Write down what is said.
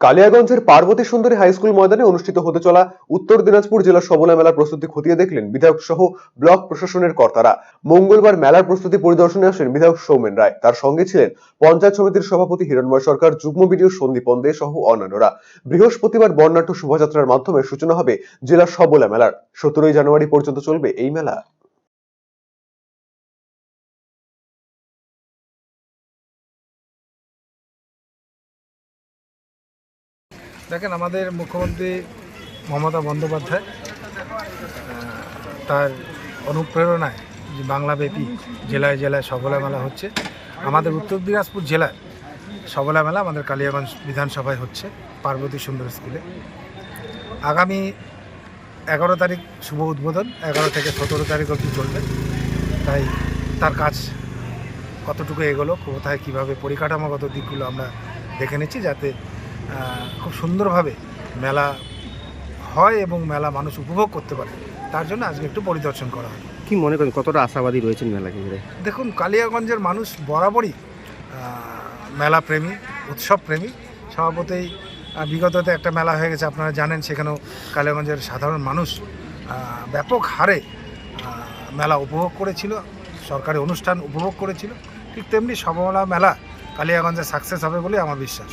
কালিয়াগঞ্জের পার্বতী সুন্দরী high school ময়দানে অনুষ্ঠিত হতে চলা উত্তর দিনাজপুর জেলার সবলা মেলার প্রস্তুতি খতিয়ে দেখলেন বিধায়ক সহ ব্লক প্রশাসনের কর্তারা। মঙ্গলবার মেলার প্রস্তুতি পরিদর্শনে আসেন বিধায়ক সৌমেন রায়। তার সঙ্গে ছিলেন পঞ্চায়েত সমিতির সভাপতি হিরণময় সরকার, যুগ্ম বিডিও সন্দীপন দে সহ অন্যান্যরা। বৃহস্পতিবার বর্ণাঢ্য শোভাযাত্রার মাধ্যমে সূচনা হবে জেলার সবলা মেলার। সতেরোই জানুয়ারি পর্যন্ত চলবে এই মেলা। দেখেন, আমাদের মুখ্যমন্ত্রী মমতা বন্দ্যোপাধ্যায় তার অনুপ্রেরণায় যে বাংলাব্যাপী জেলায় জেলায় সবলা মেলা হচ্ছে। আমাদের উত্তর দিনাজপুর জেলার সবলা মেলা আমাদের কালিয়াগঞ্জ বিধানসভায় হচ্ছে, পার্বতী সুন্দর স্কুলে। আগামী এগারো তারিখ শুভ উদ্বোধন, এগারো থেকে সতেরো তারিখ অবধি চলবে। তাই তার কাজ কতটুকু এগোলো, কোথায় কীভাবে পরিকাঠামোগত দিকগুলো আমরা দেখে নিচ্ছি, যাতে খুব সুন্দরভাবে মেলা হয় এবং মেলা মানুষ উপভোগ করতে পারে। তার জন্য আজকে একটু পরিদর্শন করা হয় কি মনে করেন কতটা আশাবাদী রয়েছেন মেলাকে ঘিরে? দেখুন কালিয়াগঞ্জের মানুষ বরাবরই মেলা প্রেমী উৎসব প্রেমী। স্বভাবতই বিগততে একটা মেলা হয়ে গেছে আপনারা জানেন সেখানেও কালিয়াগঞ্জের সাধারণ মানুষ ব্যাপক হারে মেলা উপভোগ করেছিল সরকারি অনুষ্ঠান উপভোগ করেছিল। ঠিক তেমনি সবলা মেলা কালিয়াগঞ্জে সাকসেস হবে বলে আমার বিশ্বাস।